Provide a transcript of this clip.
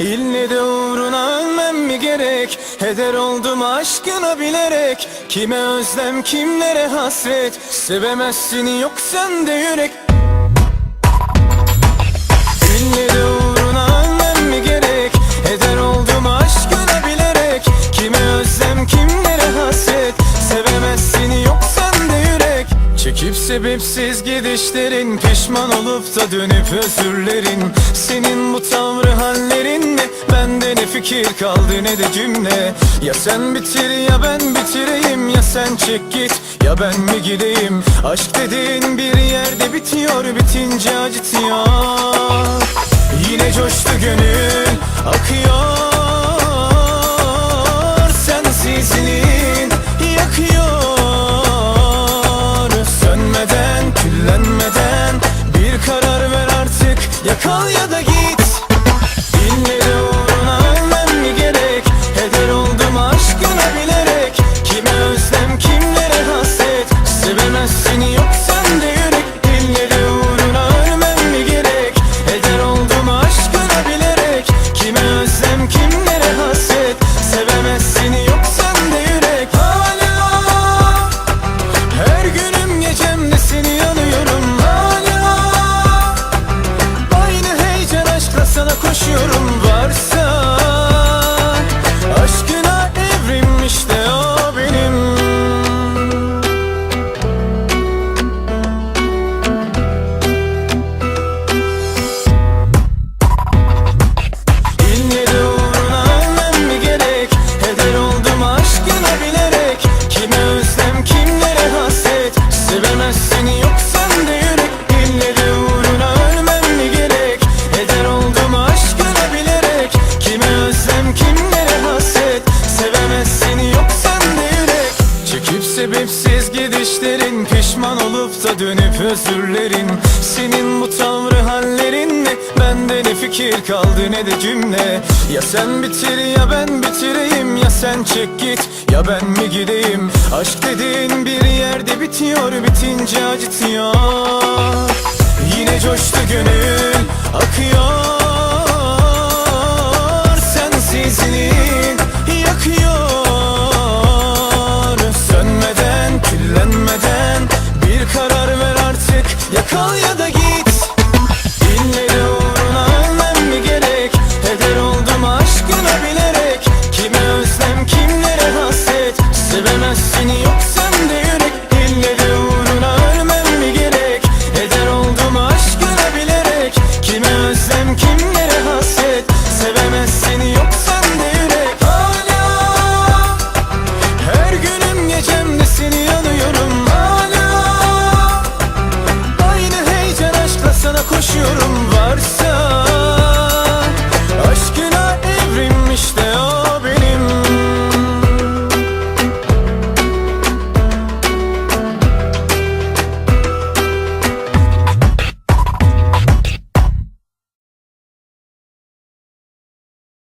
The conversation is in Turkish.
İlle de uğruna ölmem mi gerek? Heder oldum aşkına bilerek. Kime özlem kimlere hasret? Sevemezsin yok sende yürek. İlle de uğruna ölmem mi gerek? Heder oldum aşkına bilerek. Kime özlem kimlere hasret? Sevemezsin yok sende yürek. Çekip sebepsiz gidişlerin Pişman olup da dönüp özürlerin. Senin bu fikir kaldı ne de cümle. Ya sen bitir ya ben bitireyim Ya sen çek git ya ben mi gideyim? Aşk dediğin bir yerde bitiyor Bitince acıtıyor. Yine coştu gönül gidişlerin Pişman olup da dönüp özürlerin. Senin bu tavrı hallerin ne Bende ne fikir kaldı ne de cümle. Ya sen bitir ya ben bitireyim. Ya sen çek git ya ben mi gideyim? Aşk dediğin bir yerde bitiyor Bitince acıtıyor Ya kal ya da git. Dilleri uğruna önlem gerek? Heder oldum aşkına bilerek. Kime özlem kimlere hasret? Sevemezsin yok sende yürek? Dilleri koşuyorum.